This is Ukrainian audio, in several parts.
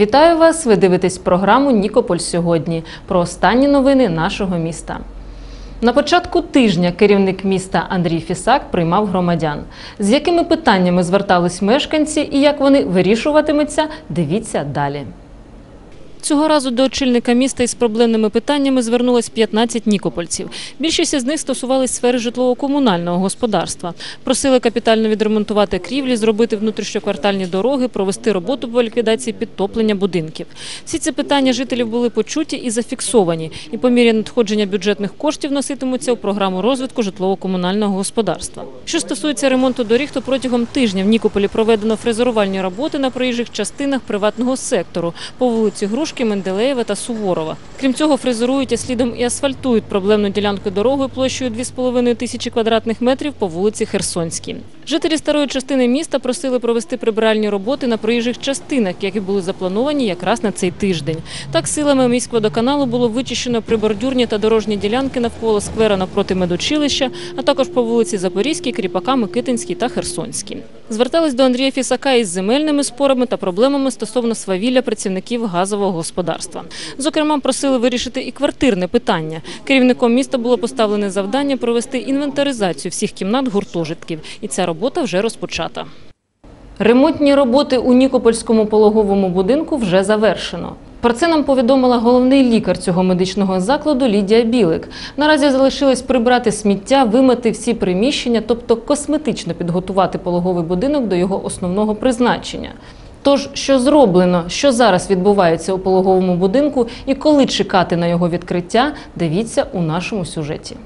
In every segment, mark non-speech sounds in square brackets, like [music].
Вітаю вас! Ви дивитесь програму Нікополь сьогодні про останні новини нашого міста. На початку тижня керівник міста Андрій Фісак приймав громадян. З якими питаннями звертались мешканці і як вони вирішуватимуться, дивіться далі. Цього разу до очільника міста із проблемними питаннями звернулось 15 нікопольців. Більшість із них стосувались сфери житлово-комунального господарства. Просили капітально відремонтувати крівлі, зробити внутрішньоквартальні дороги, провести роботу по ліквідації підтоплення будинків. Всі ці питання жителів були почуті і зафіксовані, і по мірі надходження бюджетних коштів носитимуться у програму розвитку житлово-комунального господарства. Що стосується ремонту доріг, то протягом тижня в Нікополі проведено фрезерувальні роботи на проїжджих частинах приватного сектору по вулиці Грушки, Менделеєва та Суворова. Крім цього, фрезерують, а слідом і асфальтують проблемну ділянку дороги площею 2,5 тисячі квадратних метрів по вулиці Херсонській. Жителі старої частини міста просили провести прибиральні роботи на проїжджих частинах, які були заплановані якраз на цей тиждень. Так, силами міськводоканалу було вичищено прибордюрні та дорожні ділянки навколо сквера навпроти медучилища, а також по вулиці Запорізькій, Кріпака, Микитинській та Херсонській. Звертались до Андрія Фісака із земельними спорами та проблемами стосовно свавілля працівників газового господарства. Зокрема, просили вирішити і квартирне питання. Керівником міста було поставлене завдання провести інвентаризацію всіх кімнат гуртожитків, і ця робота вже розпочата. Ремонтні роботи у Нікопольському пологовому будинку вже завершено. Про це нам повідомила головний лікар цього медичного закладу Лідія Білик. Наразі залишилось прибрати сміття, вимити всі приміщення, тобто косметично підготувати пологовий будинок до його основного призначення. Тож, що зроблено, що зараз відбувається у пологовому будинку і коли чекати на його відкриття, дивіться у нашому сюжеті.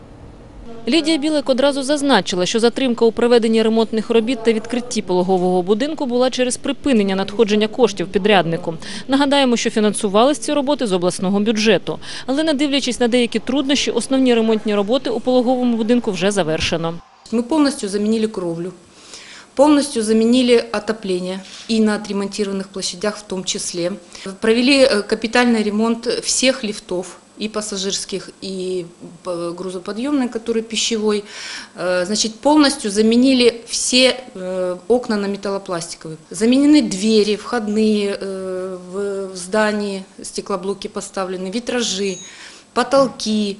Лідія Білик одразу зазначила, що затримка у проведенні ремонтних робіт та відкритті пологового будинку була через припинення надходження коштів підряднику. Нагадаємо, що фінансувались ці роботи з обласного бюджету. Але не дивлячись на деякі труднощі, основні ремонтні роботи у пологовому будинку вже завершено. Мы полностью заменили кровлю, полностью заменили отопление и на отремонтированных площадях в том числе. Провели э, капитальный ремонт всех лифтов, и пассажирских, и п- грузоподъемный, который пищевой. Э, Значит, полностью заменили все э, окна на металлопластиковые. Заменены двери, входные э, в в здании, стеклоблоки поставлены, витражи, потолки.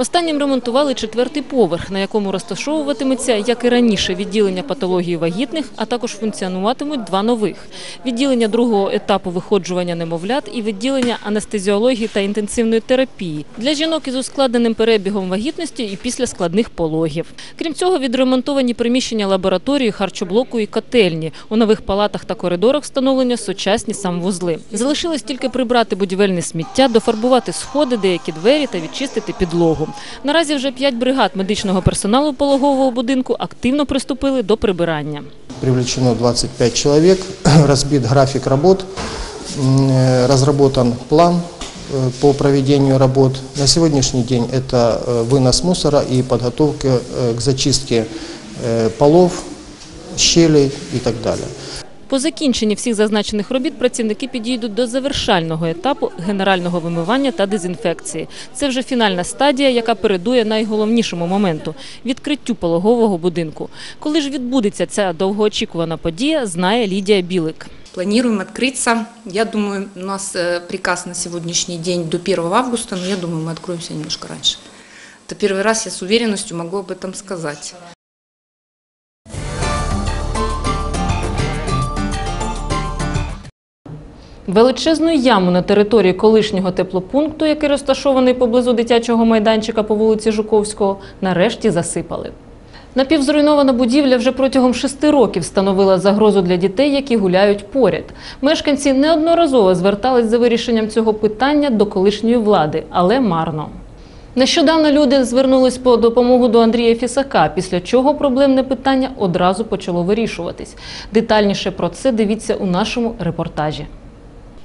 Останнім ремонтували четвертий поверх, на якому розташовуватиметься, як і раніше, відділення патології вагітних, а також функціонуватимуть два нових – відділення другого етапу виходжування немовлят і відділення анестезіології та інтенсивної терапії для жінок із ускладненим перебігом вагітності і після складних пологів. Крім цього, відремонтовані приміщення лабораторії, харчоблоку і котельні. У нових палатах та коридорах встановлення сучасні самвузли. Залишилось тільки прибрати будівельне сміття, дофарбувати сходи, деякі двері та відчистити підлогу. Наразі вже п'ять бригад медичного персоналу пологового будинку активно приступили до прибирання. Привлечено 25 человек, [clears throat] разбит график работ, м, э, разработан план э, по проведению работ. На сегодняшний день это э, вынос мусора и подготовка э, к зачистке э, полов, щелей и так далее. По закінченні всіх зазначених робіт працівники підійдуть до завершального етапу генерального вимивання та дезінфекції. Це вже фінальна стадія, яка передує найголовнішому моменту – відкриттю пологового будинку. Коли ж відбудеться ця довгоочікувана подія, знає Лідія Білик. Планируем открыться. Я думаю, у нас э, приказ на сегодняшний день до 1 августа, но я думаю, мы откроемся немножко раньше. Это первый раз я с уверенностью могу об этом сказать. Величезну яму на території колишнього теплопункту, який розташований поблизу дитячого майданчика по вулиці Жуковського, нарешті засипали. Напівзруйнована будівля вже протягом шести років становила загрозу для дітей, які гуляють поряд. Мешканці неодноразово звертались за вирішенням цього питання до колишньої влади, але марно. Нещодавно люди звернулись по допомогу до Андрія Фісака, після чого проблемне питання одразу почало вирішуватись. Детальніше про це дивіться у нашому репортажі.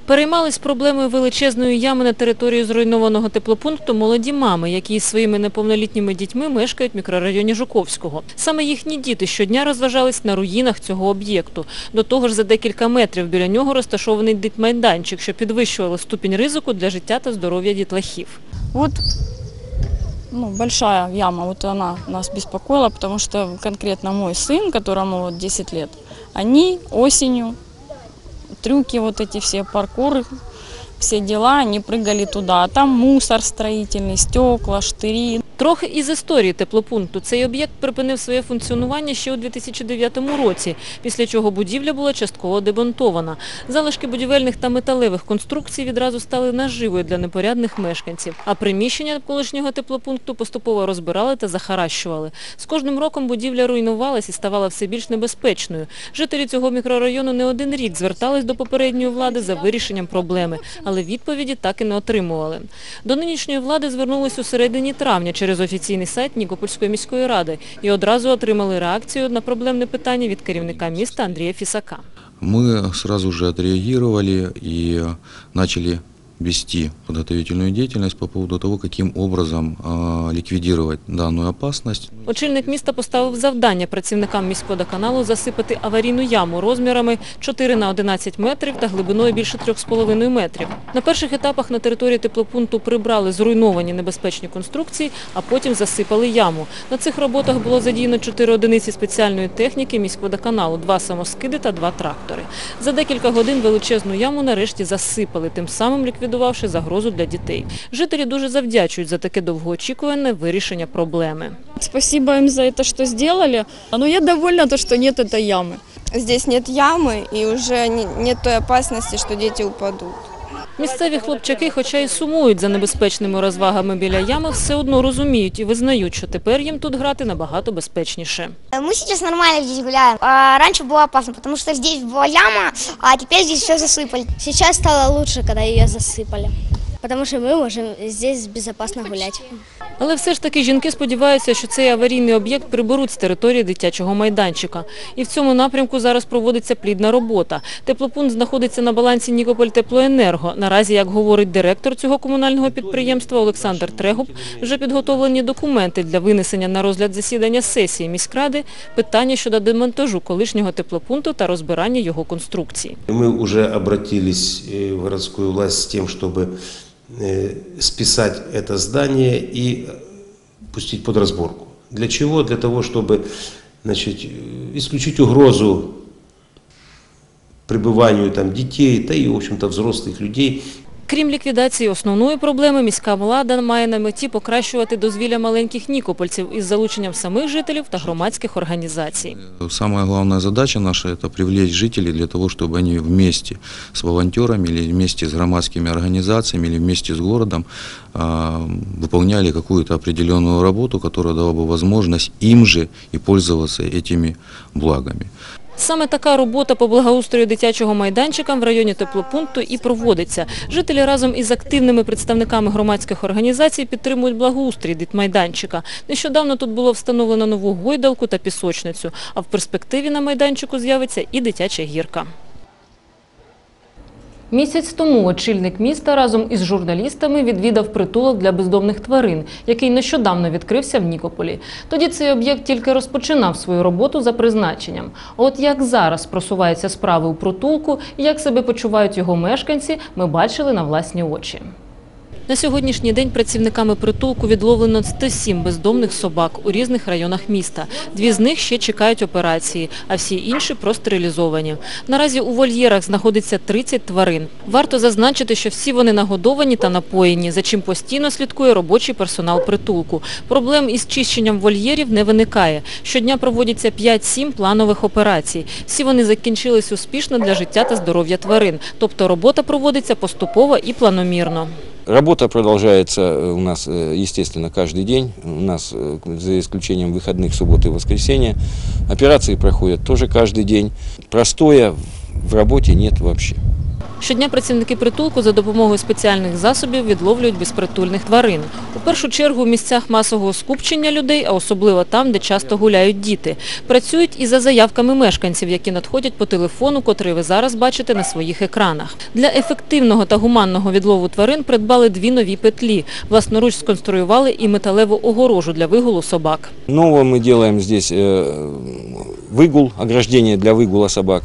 Переймались проблемою величезної ями на території зруйнованого теплопункту молоді мами, які із своїми неповнолітніми дітьми мешкають в мікрорайоні Жуковського. Саме їхні діти щодня розважались на руїнах цього об'єкту. До того ж, за декілька метрів біля нього розташований дитмайданчик, що підвищувало ступінь ризику для життя та здоров'я дітлахів. Вот ну, большая яма, вот она нас беспокоила, потому что конкретно мой сын, которому вот 10 лет, они осенью трюки, вот эти все паркуры, все дела, они прыгали туда. А там мусор строительный, стекла, штыри. Трохи із історії теплопункту. Цей об'єкт припинив своє функціонування ще у 2009 році, після чого будівля була частково демонтована. Залишки будівельних та металевих конструкцій відразу стали наживою для непорядних мешканців, а приміщення колишнього теплопункту поступово розбирали та захаращували. З кожним роком будівля руйнувалась і ставала все більш небезпечною. Жителі цього мікрорайону не один рік звертались до попередньої влади за вирішенням проблеми, але відповіді так і не отримували. До нинішньої влади звернулись у середині травня через офіційний сайт Нікопольської міської ради і одразу отримали реакцію на проблемне питання від керівника міста Андрія Фісака. Ми одразу ж відреагували і начали вести подготовительную деятельность по поводу того, каким образом ликвидировать данную опасность. Очільник міста поставив завдання працівникам міськводоканалу засипати аварійну яму розмірами 4 на 11 метрів та глибиною більше 3,5 метрів. На перших етапах на території теплопункту прибрали зруйновані небезпечні конструкції, а потім засипали яму. На цих роботах було задіяно 4 одиниці спеціальної техніки міськводоканалу, два самоскиди та два трактори. За декілька годин величезну яму нарешті засипали, тим самим ліквідувавши загрозу для дітей. Жителі дуже завдячують за таке довгоочікуване вирішення проблеми. Спасибо им за это, что сделали. Но я довольна, то, что нет этой ямы. Здесь нет ямы и уже не- нет той опасности, что дети упадут. Місцеві хлопчаки, хоча й сумують за небезпечними розвагами біля ями, все одно розуміють і визнають, що тепер їм тут грати набагато безпечніше. Мы сейчас нормально здесь гуляем. А раньше было опасно, потому что здесь была яма, а теперь здесь все засыпали. Сейчас стало лучше, когда ее засыпали. Потому что мы можем здесь безопасно гулять. Але все ж таки жінки сподіваються, що цей аварійний об'єкт приберуть з території дитячого майданчика. І в цьому напрямку зараз проводиться плідна робота. Теплопункт знаходиться на балансі Нікополь Теплоенерго. Наразі, як говорить директор цього комунального підприємства Олександр Трегуб, вже підготовлені документи для винесення на розгляд засідання сесії міськради питання щодо демонтажу колишнього теплопункту та розбирання його конструкції. Мы уже обратились э, в городскую власть с тем, чтобы э, списать это здание и пустить под разборку. Для чего? Для того, чтобы значит, э, исключить угрозу пребыванию там, детей, да и, в общем-то, взрослых людей, Крім ліквідації основної проблеми, міська влада має на меті покращувати дозвілля маленьких нікопольців із залученням самих жителів та громадських організацій. Самая главная задача наша – это привлечь жителей для того, чтобы они вместе с волонтерами или вместе с громадскими организациями или вместе с городом а, выполняли какую-то определенную работу, которая дала бы возможность им же и пользоваться этими благами. Саме така робота по благоустрою дитячого майданчика в районі теплопункту і проводиться. Жителі разом із активними представниками громадських організацій підтримують благоустрій дитмайданчика. Нещодавно тут було встановлено нову гойдалку та пісочницю, а в перспективі на майданчику з'явиться і дитяча гірка. Місяць тому очільник міста разом із журналістами відвідав притулок для бездомних тварин, який нещодавно відкрився в Нікополі. Тоді цей об'єкт тільки розпочинав свою роботу за призначенням. От як зараз просуваються справи у притулку і як себе почувають його мешканці, ми бачили на власні очі. На сьогоднішній день працівниками притулку відловлено 107 бездомних собак у різних районах міста. Дві з них ще чекають операції, а всі інші простерилізовані. Наразі у вольєрах знаходиться 30 тварин. Варто зазначити, що всі вони нагодовані та напоєні, за чим постійно слідкує робочий персонал притулку. Проблем із чищенням вольєрів не виникає. Щодня проводяться 5-7 планових операцій. Всі вони закінчились успішно для життя та здоров'я тварин. Тобто робота проводиться поступово і планомірно. Работа продолжается э, у нас, э, естественно, каждый день. У нас, э, за исключением выходных, субботы и воскресенья, операции проходят тоже каждый день. Простоя в работе нет вообще. Щодня працівники притулку за допомогою спеціальних засобів відловлюють безпритульних тварин. У першу чергу в місцях масового скупчення людей, а особливо там, де часто гуляють діти. Працюють і за заявками мешканців, які надходять по телефону, котрий ви зараз бачите на своїх екранах. Для ефективного та гуманного відлову тварин придбали дві нові петлі. Власноруч сконструювали і металеву огорожу для вигулу собак. Новое мы делаем здесь э, выгул, ограждение для выгула собак.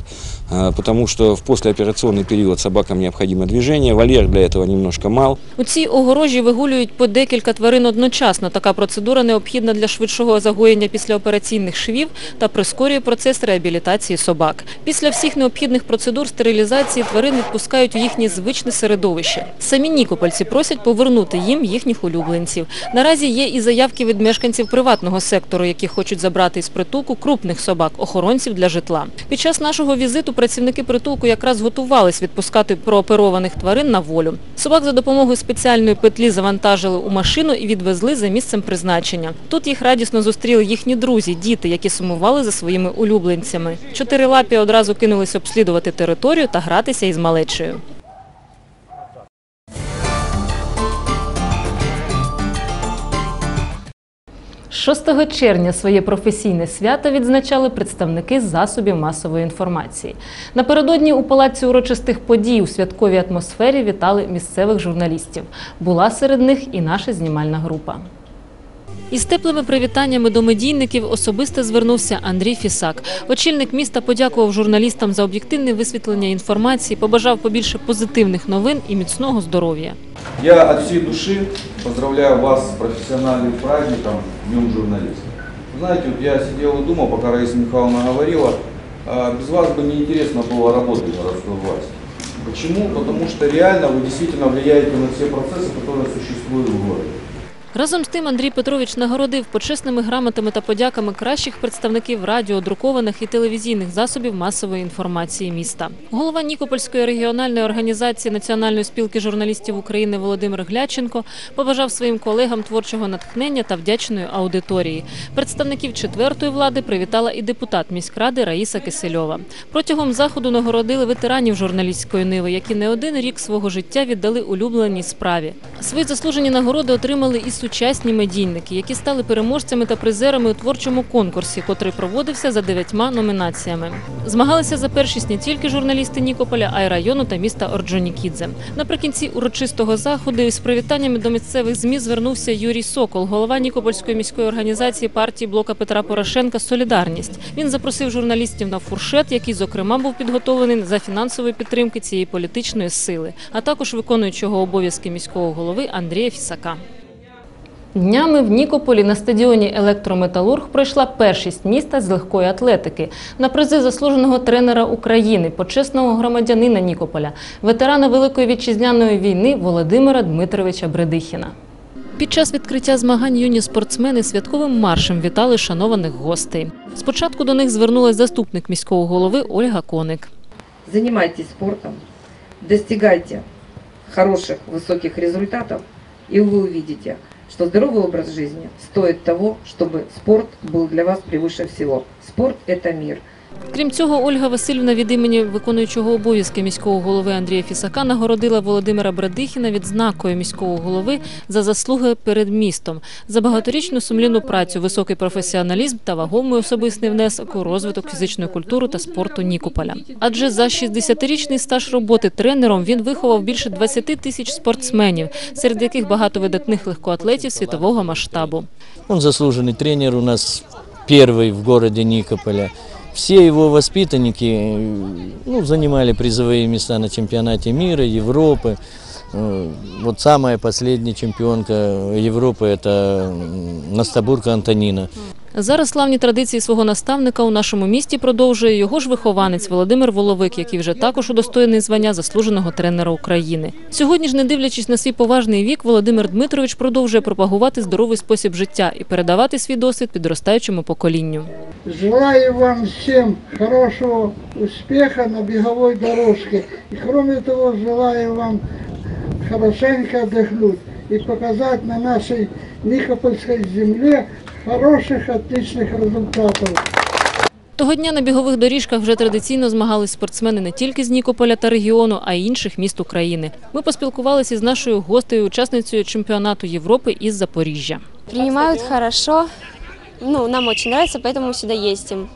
потому что в послеоперационный период собакам необходимо движение, вольер для этого немножко мал. У цій огорожі вигулюють по декілька тварин одночасно. Така процедура необхідна для швидшого загоєння післяопераційних швів та прискорює процес реабілітації собак. Після всіх необхідних процедур стерилізації тварин відпускають у їхнє звичне середовище. Самі нікопольці просять повернути їм їхніх улюбленців. Наразі є і заявки від мешканців приватного сектору, які хочуть забрати із притулку крупних собак, охоронців для житла. Під час нашого візиту працівники притулку якраз готувались відпускати прооперованих тварин на волю. Собак за допомогою спеціальної петлі завантажили у машину і відвезли за місцем призначення. Тут їх радісно зустріли їхні друзі, діти, які сумували за своїми улюбленцями. Чотирилапі одразу кинулись обслідувати територію та гратися із малечею. 6 червня своє професійне свято відзначали представники засобів масової інформації. Напередодні у палаці урочистих подій у святковій атмосфері вітали місцевих журналістів. Була серед них і наша знімальна група. Із теплими привітаннями до медійників особисто звернувся Андрій Фісак. Очільник міста подякував журналістам за об'єктивне висвітлення інформації, побажав побільше позитивних новин і міцного здоров'я. Я от всей души поздравляю вас с профессиональным праздником, Днем журналиста. Знаете, вот я сидел и думал, пока Раиса Михайловна говорила, а, без вас бы неинтересно было работать городской власти. Почему? Потому что реально вы действительно влияете на все процессы, которые существуют в городе. Разом з тим Андрій Петрович нагородив почесними грамотами та подяками кращих представників радіо, друкованих і телевізійних засобів масової інформації міста. Голова Нікопольської регіональної організації Національної спілки журналістів України Володимир Гляченко побажав своїм колегам творчого натхнення та вдячної аудиторії. Представників четвертої влади привітала і депутат міськради Раїса Кисельова. Протягом заходу нагородили ветеранів журналістської ниви, які не один рік свого життя віддали улюбленій справі. Свої заслужені нагороди отримали і сучасні медійники, які стали переможцями та призерами у творчому конкурсі, котрий проводився за дев'ятьма номінаціями. Змагалися за першість не тільки журналісти Нікополя, а й району та міста Орджонікідзе. Наприкінці урочистого заходу із привітаннями до місцевих змі звернувся Юрій Сокол, голова Нікопольської міської організації партії блока Петра Порошенка Солідарність. Він запросив журналістів на фуршет, який, зокрема, був підготовлений за фінансової підтримки цієї політичної сили, а також виконуючого обов'язки міського голови Андрія Фісака. Днями в Нікополі на стадіоні Електрометалург пройшла першість міста з легкої атлетики на призи заслуженого тренера України, почесного громадянина Нікополя, ветерана Великої вітчизняної війни Володимира Дмитровича Бредихіна. Під час відкриття змагань юні спортсмени святковим маршем вітали шанованих гостей. Спочатку до них звернулась заступник міського голови Ольга Коник. Занимайтесь спортом, достигайте хороших, высоких результатов, и вы увидите, что здоровый образ жизни стоит того, чтобы спорт был для вас превыше всего. Спорт – это мир. Крім цього, Ольга Васильівна від імені виконуючого обов'язки міського голови Андрія Фісака нагородила Володимира Брадихіна відзнакою міського голови за заслуги перед містом, за багаторічну сумлінну працю, високий професіоналізм та вагомий особистий внесок у розвиток фізичної культури та спорту Нікополя. Адже за 60-річний стаж роботи тренером він виховав більше 20 тисяч спортсменів, серед яких багато видатних легкоатлетів світового масштабу. Он заслуженный тренер у нас первый в городе Никополя. Все его воспитанники э, ну, занимали призовые места на чемпионате мира, Европы. Э, Вот самая последняя чемпионка Европы – это Настабурка Антонина. Зараз славні традиції свого наставника у нашому місті продовжує його ж вихованець Володимир Воловик, який вже також удостоєний звання заслуженого тренера України. Сьогодні ж, не дивлячись на свій поважний вік, Володимир Дмитрович продовжує пропагувати здоровий спосіб життя і передавати свій досвід підростаючому поколінню. Желаю вам всем хорошего успеха на беговой дорожке. И кроме того, желаю вам хорошенько отдохнуть и показать на нашей Никопольской земле хороших, отличных результатов. Того дня на бігових доріжках вже традиційно змагались спортсмени не тільки з Нікополя та регіону, а й інших міст України. Ми поспілкувалися із нашою гостею, учасницею чемпіонату Європи із Запоріжжя. Принимают хорошо. Ну, нам очень нравится, поэтому сюда ездим.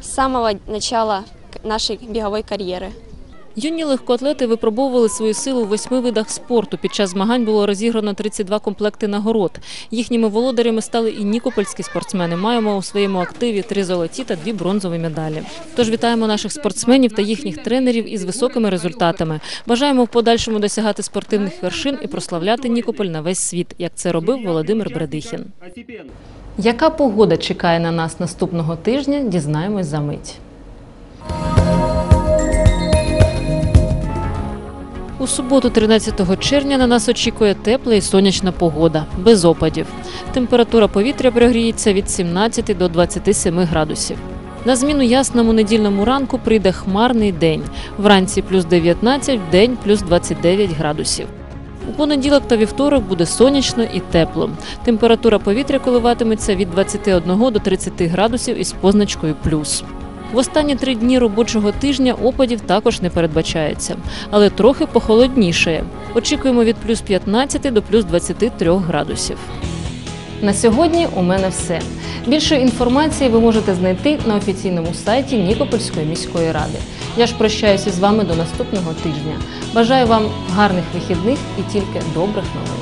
С самого начала к- нашей беговой карьеры. Юні легкоатлети випробовували свою силу у восьми видах спорту. Під час змагань було розіграно 32 комплекти нагород. Їхніми володарями стали і нікопольські спортсмени. Маємо у своєму активі три золоті та дві бронзові медалі. Тож вітаємо наших спортсменів та їхніх тренерів із високими результатами. Бажаємо в подальшому досягати спортивних вершин і прославляти Нікополь на весь світ, як це робив Володимир Бредихін. Яка погода чекає на нас наступного тижня? Дізнаємось за мить. У суботу, 13 червня, на нас очікує тепла і сонячна погода, без опадів. Температура повітря прогріється від 17 до 27 градусів. На зміну ясному недільному ранку прийде хмарний день. Вранці плюс 19, в день плюс 29 градусів. У понеділок та вівторок буде сонячно і тепло. Температура повітря коливатиметься від 21 до 30 градусів із позначкою плюс. В останні три дні робочого тижня опадів також не передбачається, але трохи похолоднішає. Очікуємо від плюс 15 до плюс 23 градусів. На сьогодні у мене все. Більше інформації ви можете знайти на офіційному сайті Нікопольської міської ради. Я ж прощаюся з вами до наступного тижня. Бажаю вам гарних вихідних і тільки добрих новин.